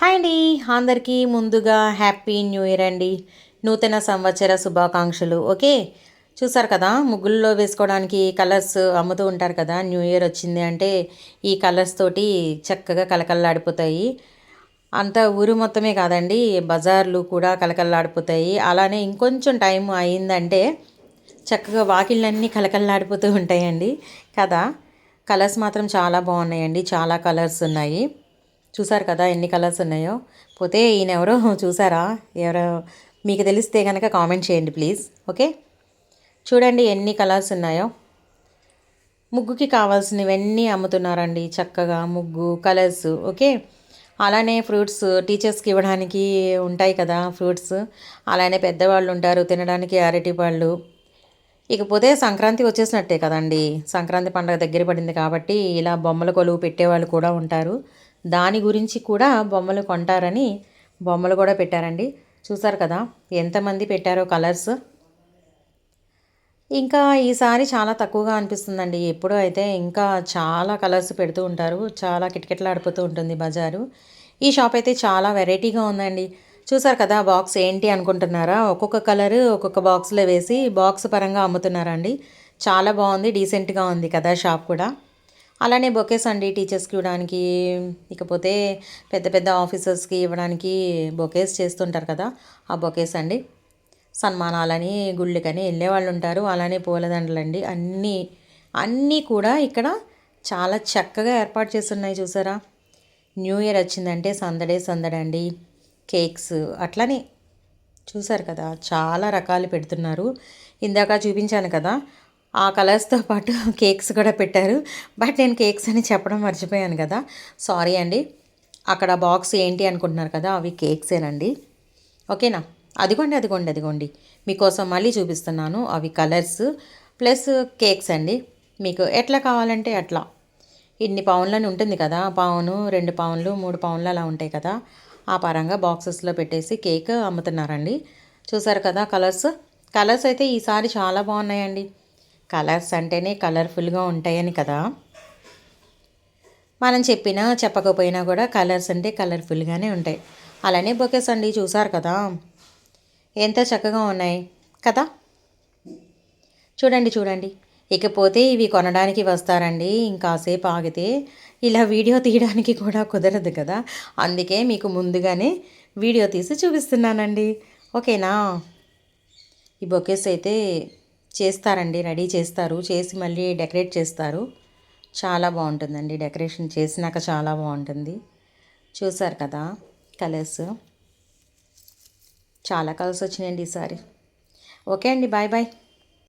Hi అండి. అందరికీ ముందుగా హ్యాపీ న్యూ ఇయర్ అండి. నూతన సంవత్సర శుభాకాంక్షలు ఓకే? చూసారు కదా ముగ్గుల్లో వేసుకోవడానికి కలర్స్ అమ్ముతూ ఉంటారు కదా న్యూ ఇయర్ వచ్చింది అంటే ఈ కలర్స్ తోటి చక్కగా కలకల్లాడిపోతాయి. అంత ఊరు మొత్తమే కాదండి బజార్లు కూడా కలకల్లాడిపోతాయి. అలానే ఇంకొంచెం టైం అయిందంటే చక్కగా వాకిళ్ళన్నీ కలకల్లాడిపోతూ ఉంటాయండి. కదా కలర్స్ మాత్రం చాలా బాగున్నాయండి చాలా కలర్స్ ఉన్నాయి. చూసారు కదా ఎన్ని కలర్స్ ఉన్నాయో? పోతే ఈయన ఎవరో చూసారా? ఎవరో మీకు తెలిస్తే కనుక కామెంట్ చేయండి ప్లీజ్ ఓకే? చూడండి ఎన్ని కలర్స్ ఉన్నాయో. ముగ్గుకి కావాల్సినవన్నీ అమ్ముతున్నారండి చక్కగా ముగ్గు కలర్స్ ఓకే? అలానే ఫ్రూట్స్ టీచర్స్కి ఇవ్వడానికి ఉంటాయి కదా ఫ్రూట్స్. అలానే పెద్దవాళ్ళు ఉంటారు తినడానికి అరటి పళ్ళు. ఇకపోతే సంక్రాంతి వచ్చేసినట్టే కదండి. సంక్రాంతి పండుగ దగ్గర పడింది కాబట్టి ఇలా బొమ్మల కొలువు పెట్టేవాళ్ళు కూడా ఉంటారు. దాని గురించి కూడా బొమ్మలు కొంటారని బొమ్మలు కూడా పెట్టారండి. చూసారు కదా ఎంతమంది పెట్టారో కలర్స్. ఇంకా ఈసారి చాలా తక్కువగా అనిపిస్తుందండి. ఎప్పుడు అయితే ఇంకా చాలా కలర్స్ పెడుతూ ఉంటారు. చాలా కిటకిటలాడిపోతూ ఉంటుంది బజారు. ఈ షాప్ అయితే చాలా వెరైటీగా ఉందండి. చూసారు కదా బాక్స్ ఏంటి అనుకుంటున్నారా? ఒక్కొక్క కలర్ ఒక్కొక్క బాక్స్లో వేసి బాక్స్ పరంగా అమ్ముతున్నారండి. చాలా బాగుంది డీసెంట్గా ఉంది కదా షాప్ కూడా. అలానే బొకేస్ అండి టీచర్స్కి ఇవ్వడానికి. ఇకపోతే పెద్ద పెద్ద ఆఫీసర్స్కి ఇవ్వడానికి బొకేస్ చేస్తుంటారు కదా ఆ బొకేస్ అండి. సన్మానాలని గుళ్ళకని వెళ్ళే వాళ్ళు ఉంటారు. అలానే పూలదండలండి. అన్నీ అన్నీ కూడా ఇక్కడ చాలా చక్కగా ఏర్పాటు చేస్తున్నాయి చూసారా. న్యూ ఇయర్ వచ్చిందంటే సందడే సందడండి కేక్స్ అట్లనే చూసారు కదా చాలా రకాలు పెడుతున్నారు. ఇందాక చూపించాను కదా ఆ కలర్స్తో పాటు కేక్స్ కూడా పెట్టారు. బట్ నేను కేక్స్ అని చెప్పడం మర్చిపోయాను కదా. సారీ అండి. అక్కడ బాక్స్ ఏంటి అనుకుంటున్నారు కదా అవి కేక్సేనండి. ఓకేనా? అదిగోండి అదిగోండి అదిగోండి. మీకోసం మళ్ళీ చూపిస్తున్నాను అవి కలర్స్ ప్లస్ కేక్స్ అండి. మీకు ఎట్లా కావాలంటే అట్లా. ఇన్ని పౌన్లని ఉంటుంది కదా పావును రెండు పౌన్లు మూడు పౌన్లు అలా ఉంటాయి కదా. ఆ పరంగా బాక్సెస్లో పెట్టేసి కేక్ అమ్ముతున్నారండి. చూసారు కదా కలర్స్? కలర్స్ అయితే ఈసారి చాలా బాగున్నాయండి. కలర్స్ అంటేనే కలర్ఫుల్గా ఉంటాయని కదా. మనం చెప్పినా చెప్పకపోయినా కూడా కలర్స్ అంటే కలర్ఫుల్గానే ఉంటాయి. అలానే బొకేస్ అండి చూసారు కదా. ఎంత చక్కగా ఉన్నాయి కదా. చూడండి చూడండి. ఇకపోతే ఇవి కొనడానికి వస్తారండి. ఇంకాసేపు ఆగితే ఇలా వీడియో తీయడానికి కూడా కుదరదు కదా. అందుకే మీకు ముందుగానే వీడియో తీసి చూపిస్తున్నానండి. ఓకేనా? ఈ బొకేస్ అయితే చేస్తారండి రెడీ చేస్తారు. చేసి మళ్ళీ డెకరేట్ చేస్తారు. చాలా బాగుంటుందండి డెకరేషన్ చేసినాక చాలా బాగుంటుంది. చూసారు కదా కలర్స్. చాలా కలర్స్ వచ్చినాయండి ఈసారి ఓకే అండి బాయ్ బాయ్.